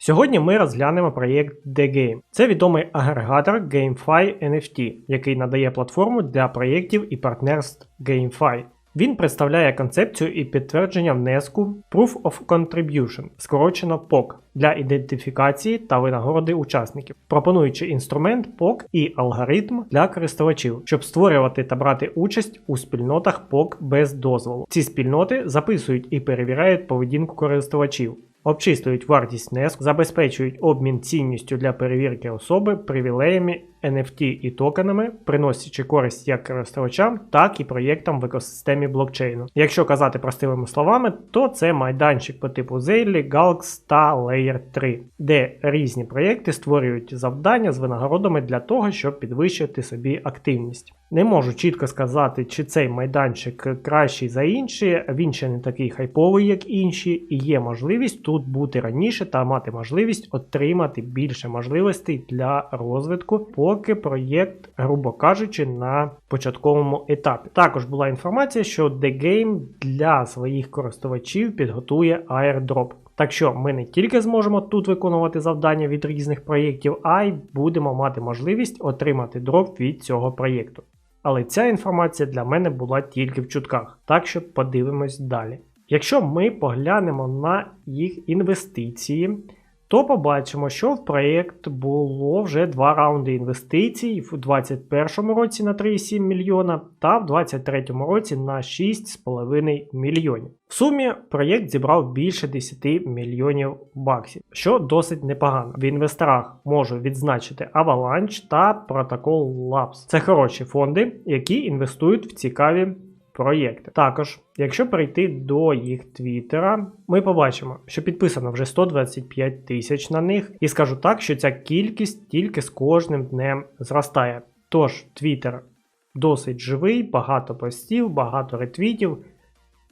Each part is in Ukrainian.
Сьогодні ми розглянемо проєкт The Game. Це відомий агрегатор GameFi NFT, який надає платформу для проєктів і партнерств GameFi. Він представляє концепцію і підтвердження внеску Proof of Contribution, скорочено POC, для ідентифікації та винагороди учасників, пропонуючи інструмент POC і алгоритм для користувачів, щоб створювати та брати участь у спільнотах POC без дозволу. Ці спільноти записують і перевіряють поведінку користувачів. Обчислюють вартість внеску, забезпечують обмін цінністю для перевірки особи, привілеями, NFT і токенами, приносячи користь як користувачам, так і проєктам в екосистемі блокчейну. Якщо казати простими словами, то це майданчик по типу Zelle, Galx та Layer 3, де різні проєкти створюють завдання з винагородами для того, щоб підвищити собі активність. Не можу чітко сказати, чи цей майданчик кращий за інші, він ще не такий хайповий, як інші, і є можливість тут бути раніше та мати можливість отримати більше можливостей для розвитку, поки проєкт, грубо кажучи, на початковому етапі. Також була інформація, що The Game для своїх користувачів підготує airdrop. Так що ми не тільки зможемо тут виконувати завдання від різних проєктів, а й будемо мати можливість отримати дроп від цього проєкту. Але ця інформація для мене була тільки в чутках, так що подивимось далі. Якщо ми поглянемо на їх інвестиції, то побачимо, що в проєкт було вже два раунди інвестицій в 2021 році на 3,7 мільйона та в 2023 році на 6,5 мільйонів. В сумі проєкт зібрав більше 10 мільйонів баксів, що досить непогано. В інвесторах можу відзначити Avalanche та Protocol Labs. Це хороші фонди, які інвестують в цікаві проєкти. Також, якщо перейти до їх твіттера, ми побачимо, що підписано вже 125 тисяч на них, і скажу так, що ця кількість тільки з кожним днем зростає. Тож, твіттер досить живий, багато постів, багато ретвітів.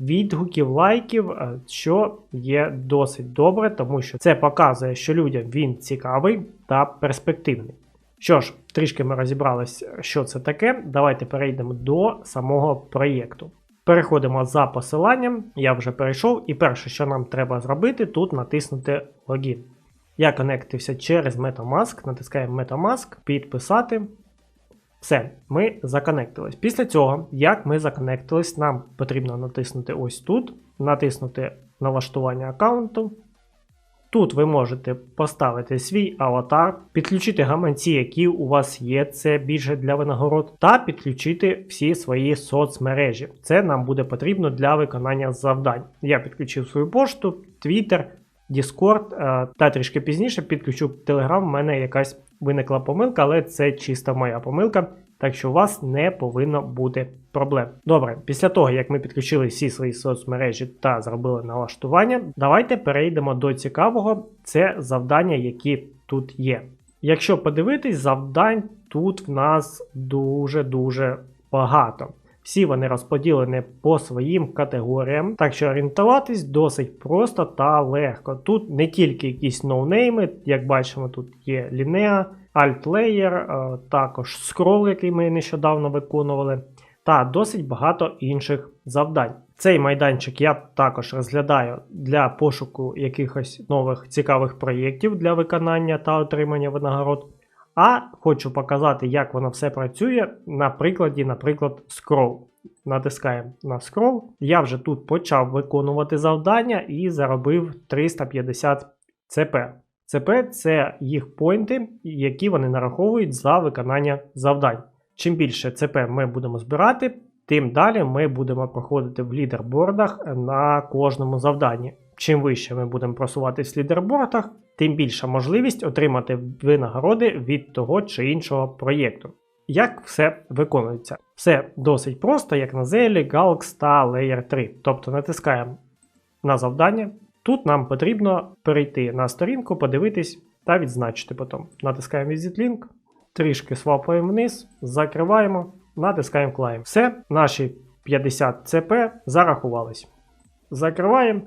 Відгуків, лайків, е, що є досить добре, тому що це показує, що людям він цікавий та перспективний. Що ж, трішки ми розібрались, що це таке. Давайте перейдемо до самого проєкту. Переходимо за посиланням, я вже перейшов, і перше, що нам треба зробити, тут натиснути логін. Я конектився через Metamask, натискаємо Metamask, підписати. Все, ми законектились. Після цього, як ми законектились, нам потрібно натиснути ось тут, натиснути налаштування аккаунту. Тут ви можете поставити свій аватар, підключити гаманці, які у вас є, це більше для винагород, та підключити всі свої соцмережі. Це нам буде потрібно для виконання завдань. Я підключив свою пошту, Twitter, Discord, е, та трішки пізніше підключу Telegram. У мене якась виникла помилка, але це чиста моя помилка. Так що у вас не повинно бути проблем. Добре, після того, як ми підключили всі свої соцмережі та зробили налаштування, давайте перейдемо до цікавого. Це завдання, які тут є. Якщо подивитись, завдань тут в нас дуже-дуже багато. Всі вони розподілені по своїм категоріям, так що орієнтуватись досить просто та легко. Тут не тільки якісь ноунейми, як бачимо, тут є Linea, Alt-Layer, е, також скрол, який ми нещодавно виконували, та досить багато інших завдань. Цей майданчик я також розглядаю для пошуку якихось нових цікавих проєктів для виконання та отримання винагород. А хочу показати, як воно все працює на прикладі, наприклад, Scroll. Натискаємо на Scroll. Я вже тут почав виконувати завдання і заробив 350 ЦП. ЦП це їх поінти, які вони нараховують за виконання завдань. Чим більше ЦП ми будемо збирати, тим далі ми будемо проходити в лідербордах на кожному завданні. Чим вище ми будемо просуватись в лідербордах, тим більша можливість отримати винагороди від того чи іншого проєкту. Як все виконується? Все досить просто, як на Zelle, Galx та Layer 3. Тобто натискаємо на завдання. Тут нам потрібно перейти на сторінку, подивитись та відзначити потім. Натискаємо Visit Link. трішки свапаємо вниз, закриваємо, натискаємо клаєм. Все, наші 50 ЦП зарахувались. Закриваємо.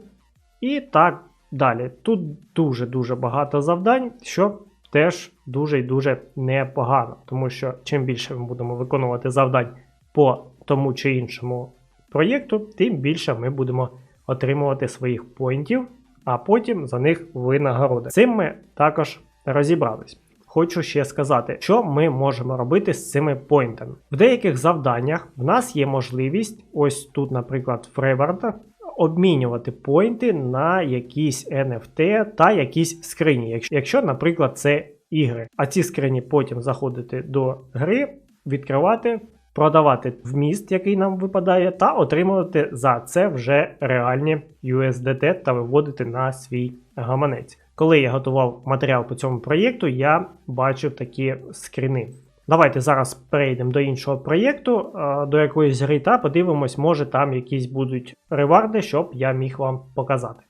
І так далі. Тут дуже-дуже багато завдань, що теж дуже і дуже непогано. Тому що чим більше ми будемо виконувати завдань по тому чи іншому проєкту, тим більше ми будемо отримувати своїх поінтів, а потім за них винагороди. Цим ми також розібрались. Хочу ще сказати, що ми можемо робити з цими поінтами. В деяких завданнях в нас є можливість, ось тут, наприклад, Фрейварда, обмінювати поінти на якісь NFT та якісь скрині, якщо, наприклад, це ігри. А ці скрині потім заходити до гри, відкривати, продавати вміст, який нам випадає, та отримувати за це вже реальні USDT та виводити на свій гаманець. Коли я готував матеріал по цьому проєкту, я бачив такі скріни. Давайте зараз перейдемо до іншого проєкту, до якоїсь гри, та подивимось, може там якісь будуть реварди, щоб я міг вам показати.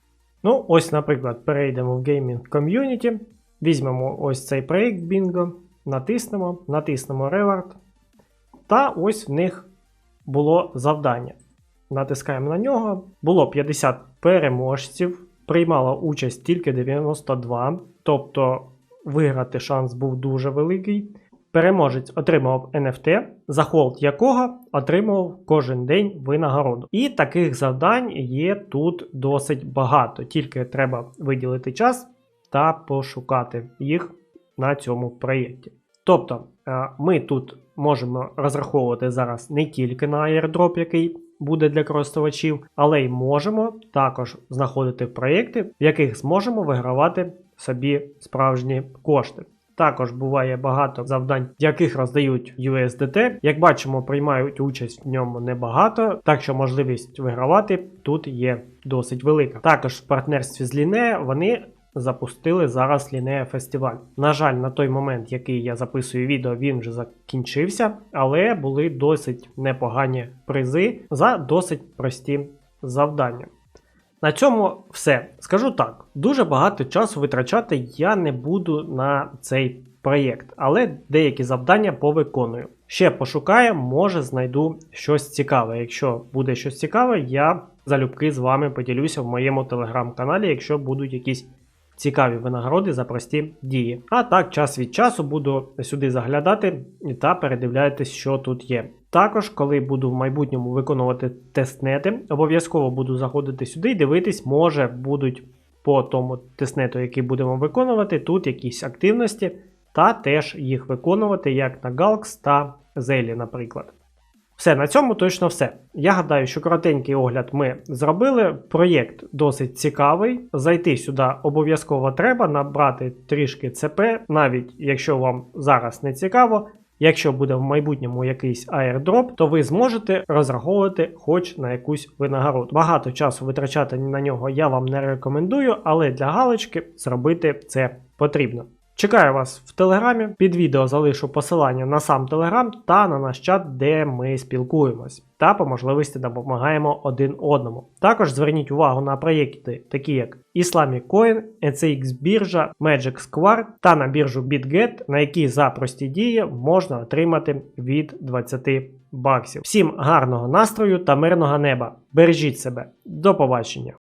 Ну, ось, наприклад, перейдемо в Gaming Community, візьмемо ось цей проєкт Bingo, натиснемо, натиснемо Reward. Та ось в них було завдання. Натискаємо на нього. Було 50 переможців, приймало участь тільки 92, тобто виграти шанс був дуже великий. Переможець отримав NFT, за холд якого отримував кожен день винагороду. І таких завдань є тут досить багато, тільки треба виділити час та пошукати їх на цьому проєкті. Тобто е, ми тут можемо розраховувати зараз не тільки на airdrop, який буде для користувачів, але й можемо також знаходити проєкти, в яких зможемо вигравати собі справжні кошти. Також буває багато завдань, яких роздають USDT. Як бачимо, приймають участь в ньому небагато, так що можливість вигравати тут є досить велика. Також в партнерстві з Ліне вони запустили зараз Лінея фестиваль. На жаль, на той момент, який я записую відео, він вже закінчився, але були досить непогані призи за досить прості завдання. На цьому все. Скажу так: дуже багато часу витрачати я не буду на цей проєкт, але деякі завдання повиконую. Ще пошукаю, може знайду щось цікаве. Якщо буде щось цікаве, я залюбки з вами поділюся в моєму телеграм-каналі, якщо будуть якісь цікаві винагороди за прості дії. А так, час від часу буду сюди заглядати та передивляйтесь, що тут є. Також, коли буду в майбутньому виконувати тестнети, обов'язково буду заходити сюди і дивитись, може будуть по тому тестнету, який будемо виконувати, тут якісь активності, та теж їх виконувати, як на Galx та Zelly, наприклад. Все, на цьому точно все. Я гадаю, що коротенький огляд ми зробили. Проєкт досить цікавий. Зайти сюди обов'язково треба, набрати трішки ЦП, навіть якщо вам зараз не цікаво. Якщо буде в майбутньому якийсь аірдроп, то ви зможете розраховувати хоч на якусь винагороду. Багато часу витрачати на нього я вам не рекомендую, але для галочки зробити це потрібно. Чекаю вас в телеграмі. Під відео залишу посилання на сам телеграм та на наш чат, де ми спілкуємось та по можливості допомагаємо один одному. Також зверніть увагу на проєкти, такі як Islamic Coin, ECX біржа, Magic Square та на біржу BitGet, на які за прості дії можна отримати від 20 баксів. Всім гарного настрою та мирного неба! Бережіть себе! До побачення!